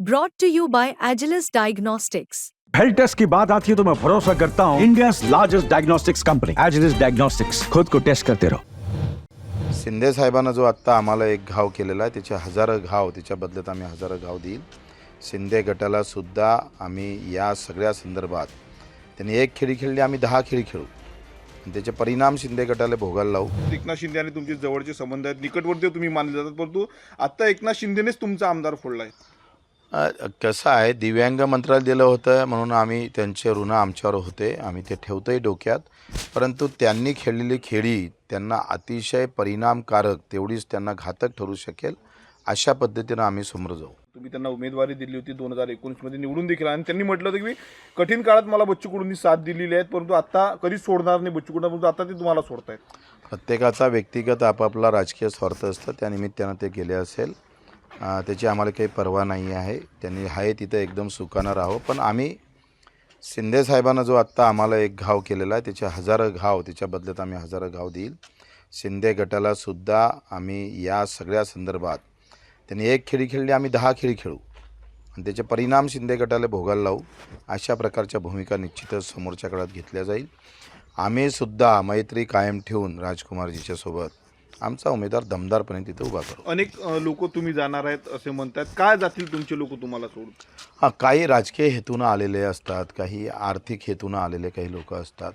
Brought to you by Agilus Diagnostics. Health test की बात आती है तो मैं भरोसा करता हूँ India largest diagnostics company Agilus diagnostics खुद को टेस्ट करते रहो शिंदे साहेबांना जो आत्ता आम्हाला एक घाव केलेला आहे त्याचे हजारो घाव त्याच्या बदल्यात आम्ही हजारो घाव देईल शिंदे गटाला सुद्धा आम्ही या सगळ्या संदर्भात त्यांनी एक खेळी खेळली आम्ही दहा खेळी खेळू आणि त्याचे परिणाम शिंदे गटाला भोगायला लावू एकनाथ शिंदे आणि तुमचे जवळचे संबंध आहेत निकटवर्ती तुम्ही मानले जातात परंतु आता एकनाथ शिंदेनेच तुमचा आमदार फोडलाय अ, कसं आहे दिव्यांग मंत्रालय दिलं होतं म्हणून आम्ही त्यांचे ऋण आमच्यावर होते आम्ही ते ठेवतोही डोक्यात. परंतु त्यांनी खेळलेली खेळी त्यांना अतिशय परिणामकारक तेवढीच त्यांना घातक ठरू शकेल अशा पद्धतीनं आम्ही समोर जाऊ. तुम्ही त्यांना उमेदवारी दिली होती दोन हजार एकोणीसमध्ये निवडून देखील आणि त्यांनी म्हटलं होतं की मी कठीण काळात मला बच्चू कडूंनी साथ दिलेली आहेत परंतु आता कधीच सोडणार नाही बच्चू कडूंना परंतु आता ते तुम्हाला सोडतायत. प्रत्येकाचा व्यक्तिगत आपापला राजकीय स्वार्थ असतं त्यानिमित्तानं ते गेले असेल. त्याची आम्हाला काही पर्वा नाही आहे. त्यांनी आहे तिथं एकदम सुखानं राहो पण आम्ही शिंदे साहेबांना जो आत्ता आम्हाला एक घाव केलेला आहे त्याचे हजारो घाव त्याच्या बदल्यात आम्ही हजारो घाव देईल. शिंदे गटालासुद्धा आम्ही या सगळ्या संदर्भात त्यांनी एक खेळी खेळली आम्ही दहा खेळी खेळू. आणि त्याचे परिणाम शिंदे गटाला भोगायला लावू अशा प्रकारच्या भूमिका निश्चितच समोरच्या काळात घेतल्या जाईल. आम्हीसुद्धा मैत्री कायम ठेवून राजकुमारजीच्यासोबत आमचा उमेदवार दमदारपणे तिथे उभा करू अनेक लोक तुम्ही जाणार आहेत असे म्हणतात. काय जातील तुमचे लोक तुम्हाला सोडून? हां काही राजकीय हेतूनं आलेले असतात काही आर्थिक हेतूनं आलेले काही लोक असतात.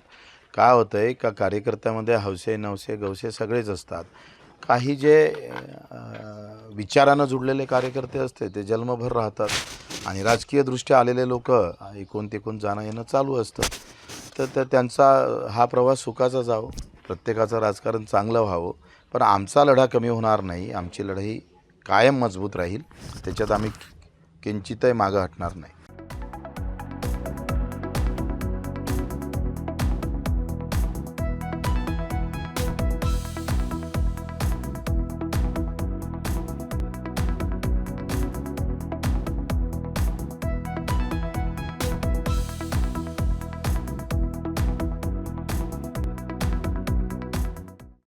काय होतं आहे का कार्यकर्त्यामध्ये हौसे नवसे गवसे सगळेच असतात. काही जे विचारानं जुडलेले कार्यकर्ते असते ते जन्मभर राहतात. आणि राजकीयदृष्ट्या आलेले लोक एकूण तिकून जाणं येणं चालू असतं. तर तर त्यांचा हा प्रवास सुखाचा जावो. प्रत्येकाचं राजकारण चांगलं व्हावं. पण आमचा लढा कमी होणार नाही. आमची लढाई कायम मजबूत राहील. त्याच्यात आम्ही किंचितही मागं हटणार नाही.